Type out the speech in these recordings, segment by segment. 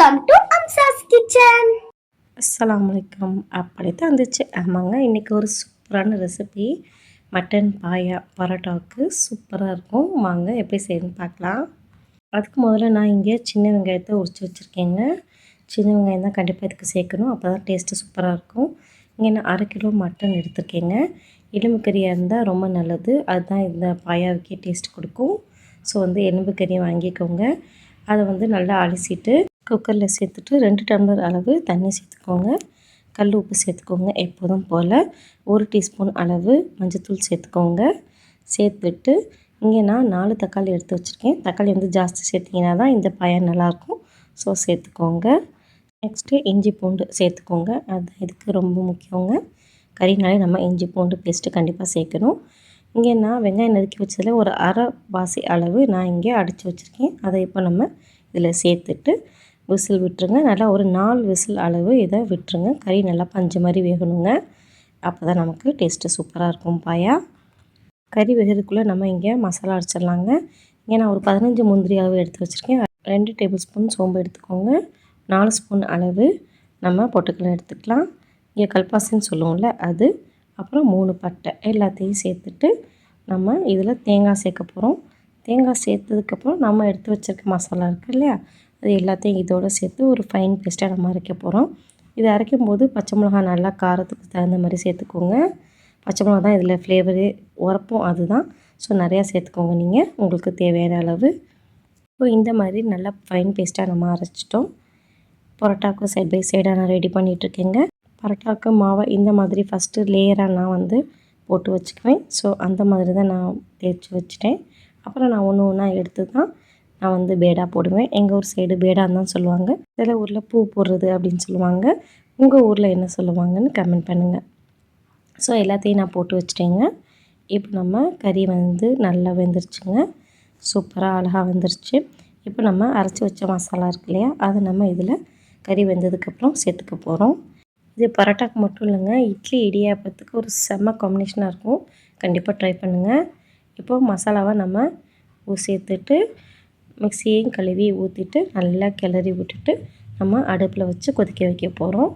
Welcome to அம்சாஸ் kitchen அஸ்லாம் வலைக்கம் அப்படி தான் இருந்துச்சு. ஆமாங்க இன்றைக்கி ஒரு சூப்பரான ரெசிபி மட்டன் பாயா பரோட்டாவுக்கு சூப்பராக இருக்கும். வாங்க எப்படி செய்யணும்னு பார்க்கலாம். அதுக்கு முதல்ல நான் இங்கே சின்ன வெங்காயத்தை உரிச்சு வச்சுருக்கேங்க. சின்ன வெங்காயம் தான் கண்டிப்பாக இதுக்கு சேர்க்கணும். அப்போ தான் டேஸ்ட்டு சூப்பராக இருக்கும். இங்கே நான் அரை கிலோ மட்டன் எடுத்திருக்கேங்க. எலும்பு கறியாக இருந்தால் ரொம்ப நல்லது. அதுதான் இந்த பாயாவுக்கே டேஸ்ட் கொடுக்கும். ஸோ வந்து எலும்பு கறியை வாங்கிக்கோங்க. அதை வந்து நல்லா அலசிட்டு குக்கரில் சேர்த்துட்டு ரெண்டு டம்ளர் அளவு தண்ணி சேர்த்துக்கோங்க. கல் உப்பு சேர்த்துக்கோங்க எப்போதும் போல். ஒரு டீஸ்பூன் அளவு மஞ்சத்தூள் சேர்த்துக்கோங்க. சேர்த்துட்டு இங்கே நான் நாலு தக்காளி எடுத்து வச்சுருக்கேன். தக்காளி வந்து ஜாஸ்தி சேர்த்திங்கன்னா தான் இந்த பயன் நல்லாயிருக்கும். ஸோ சேர்த்துக்கோங்க. நெக்ஸ்ட்டு இஞ்சி பூண்டு சேர்த்துக்கோங்க. அது இதுக்கு ரொம்ப முக்கியங்க. கறினாலே நம்ம இஞ்சி பூண்டு பேஸ்ட்டு கண்டிப்பாக சேர்க்கணும். இங்கே நான் வெங்காயம் நறுக்கி வச்சதில் ஒரு அரை வாசி அளவு நான் இங்கே அடித்து வச்சுருக்கேன். அதை இப்போ நம்ம இதில் சேர்த்துட்டு விசில் விட்டுருங்க. நல்லா ஒரு நாலு விசில் அளவு இதை விட்டுருங்க. கறி நல்லா பஞ்சு மாதிரி வேகணுங்க. அப்போ தான் நமக்கு டேஸ்ட்டு சூப்பராக இருக்கும் பாயா. கறி வேகிறதுக்குள்ளே நம்ம இங்கே மசாலா அரைச்சிடலாங்க. இங்கே நான் ஒரு பதினஞ்சு முந்திரி அளவு எடுத்து வச்சுருக்கேன். ரெண்டு டேபிள் ஸ்பூன் சோம்பு எடுத்துக்கோங்க. நாலு ஸ்பூன் அளவு நம்ம பொட்டுக்கடலை எடுத்துக்கலாம். இங்கே கல்பாசின்னு சொல்லுவோம்ல அது. அப்புறம் மூணு பட்டை எல்லாத்தையும் சேர்த்துட்டு நம்ம இதில் தேங்காய் சேர்க்க போகிறோம். தேங்காய் சேர்த்ததுக்கப்புறம் நம்ம எடுத்து வச்சுருக்க மசாலா இருக்குது இல்லையா? அது எல்லாத்தையும் இதோடு சேர்த்து ஒரு ஃபைன் பேஸ்ட்டாக நம்ம அரைக்க போகிறோம் இது அரைக்கும் போது பச்சை மிளகா நல்லா காரத்துக்கு தகுந்த மாதிரி சேர்த்துக்கோங்க. பச்சை மிளகா தான் இதில் ஃப்ளேவரு உரப்பும் அதுதான். ஸோ நிறையா சேர்த்துக்கோங்க நீங்கள் உங்களுக்கு தேவையான அளவு. ஸோ இந்த மாதிரி நல்லா ஃபைன் பேஸ்ட்டாக நம்ம அரைச்சிட்டோம். பரோட்டாவுக்கு சைட் பை சைடாக நான் ரெடி பண்ணிகிட்ருக்கேங்க பரோட்டாவுக்கு மாவை இந்த மாதிரி ஃபஸ்ட்டு லேயராக நான் வந்து போட்டு வச்சுக்குவேன். ஸோ அந்த மாதிரி தான் நான் தேய்ச்சி வச்சுட்டேன். அப்புறம் நான் ஒன்று ஒன்றா எடுத்து தான் நான் வந்து பேடா போடுவேன். எங்கள் ஊர் சைடு பேடான்னு தான் சொல்லுவாங்க. சில ஊரில் பூ போடுறது அப்படின்னு சொல்லுவாங்க. உங்கள் ஊரில் என்ன சொல்லுவாங்கன்னு கமெண்ட் பண்ணுங்கள் ஸோ எல்லாத்தையும் நான் போட்டு வச்சிட்டேங்க. இப்போ நம்ம கறி வந்து நல்லா வெந்துருச்சுங்க. சூப்பராக அழகாக வந்துருச்சு. இப்போ நம்ம அரைச்சி வச்ச மசாலா இருக்கு இல்லையா? அதை நம்ம இதில் கறி வெந்ததுக்கப்புறம் சேர்த்துக்க போகிறோம் இது பரோட்டாக்கு மட்டும் இல்லைங்க. இட்லி இடியாப்பத்துக்கு ஒரு செம்ம காம்பினேஷனாக இருக்கும். கண்டிப்பாக ட்ரை பண்ணுங்கள் இப்போது மசாலாவை நம்ம சேர்த்துட்டு மிக்சியையும் கழுவி ஊற்றிட்டு நல்லா கிளறி விட்டுட்டு நம்ம அடுப்பில் வச்சு கொதிக்க வைக்க போகிறோம்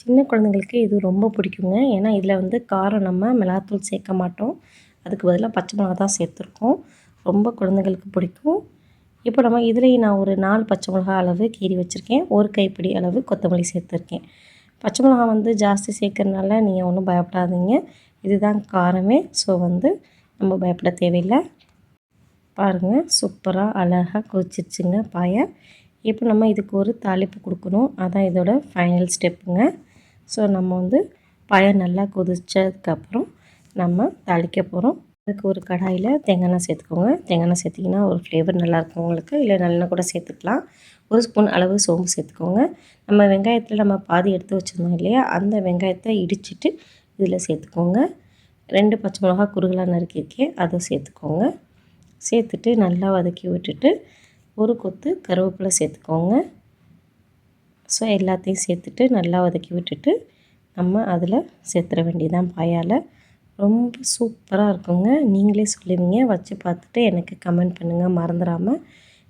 சின்ன குழந்தைங்களுக்கு இது ரொம்ப பிடிக்குங்க. ஏன்னா இதில் வந்து காரம் நம்ம மிளகாத்தூள் சேர்க்க மாட்டோம். அதுக்கு பதிலாக பச்சை மிளகா தான் சேர்த்துருக்கோம். ரொம்ப குழந்தைங்களுக்கு பிடிக்கும். இப்போ நம்ம இதுலேயும் நான் ஒரு நாலு பச்சை மிளகா அளவு கீறி வச்சுருக்கேன். ஒரு கைப்பிடி அளவு கொத்தமல்லி சேர்த்துருக்கேன். பச்சை மிளகா வந்து ஜாஸ்தி சேர்க்கறனால நீங்கள் ஒன்றும் பயப்படாதீங்க. இதுதான் காரமே. ஸோ வந்து நம்ம பயப்பட தேவையில்லை. பாருங்கள் சூப்பராக அழகாக கொதிச்சிருச்சுங்க பாயை. இப்போ நம்ம இதுக்கு ஒரு தாளிப்பு கொடுக்கணும். அதான் இதோட ஃபைனல் ஸ்டெப்புங்க ஸோ நம்ம வந்து பாயை நல்லா கொதிச்சதுக்கப்புறம் நம்ம தாளிக்க போகிறோம் அதுக்கு ஒரு கடாயில் தேங்காய் எண்ணெய் சேர்த்துக்கோங்க. தேங்காய் எண்ணெய் சேர்த்திங்கன்னா ஒரு ஃப்ளேவர் நல்லாயிருக்கும் உங்களுக்கு. இல்லை நல்லெண்ணெய் கூட சேர்த்துக்கலாம். ஒரு ஸ்பூன் அளவு சோம்பு சேர்த்துக்கோங்க. நம்ம வெங்காயத்தில் நம்ம பாதி எடுத்து வச்சுருந்தோம் இல்லையா? அந்த வெங்காயத்தை இடிச்சிட்டு இதில் சேர்த்துக்கோங்க. ரெண்டு பச்சை மிளகா குறுகலாக நறுக்கியிருக்கேன் அதை சேர்த்துக்கோங்க. சேர்த்துட்டு நல்லா வதக்கி விட்டுட்டு ஒரு கொத்து கருவேப்பிலை சேர்த்துக்கோங்க. ஸோ எல்லாத்தையும் சேர்த்துட்டு நல்லா வதக்கி விட்டுட்டு நம்ம அதில் சேர்த்துற வேண்டியதான் பாயால். ரொம்ப சூப்பராக இருக்குங்க. நீங்களே சொல்லுவீங்க. வச்சு பார்த்துட்டு எனக்கு கமெண்ட் பண்ணுங்கள் மறந்துடாமல்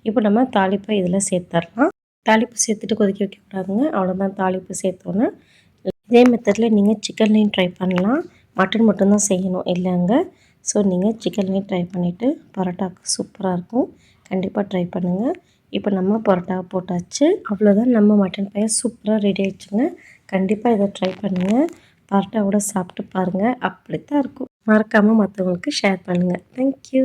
இப்போ நம்ம தாளிப்பை இதில் சேர்த்துடலாம். தாளிப்பு சேர்த்துட்டு கொதிக்க வைக்கக்கூடாதுங்க அவ்வளோதான் தாளிப்பு சேர்த்தோன்னே. இதே மெத்தடில் நீங்கள் சிக்கன்லேயும் ட்ரை பண்ணலாம். மட்டன் மட்டும்தான் செய்யணும். இல்லைங்க. ஸோ நீங்கள் சிக்கன்லேயும் ட்ரை பண்ணிவிட்டு பரோட்டாவுக்கு சூப்பராக இருக்கும். கண்டிப்பாக ட்ரை பண்ணுங்கள் இப்போ நம்ம பரோட்டா போட்டாச்சு. அவ்வளோதான் நம்ம மட்டன் பையன் சூப்பராக ரெடி ஆயிடுச்சுங்க. கண்டிப்பாக இதை ட்ரை பண்ணுங்கள் பரோட்டாவோட சாப்பிட்டு பாருங்கள் அப்படி தான் இருக்கும் மறக்காமல் மற்றவங்களுக்கு ஷேர் பண்ணுங்கள் தேங்க்யூ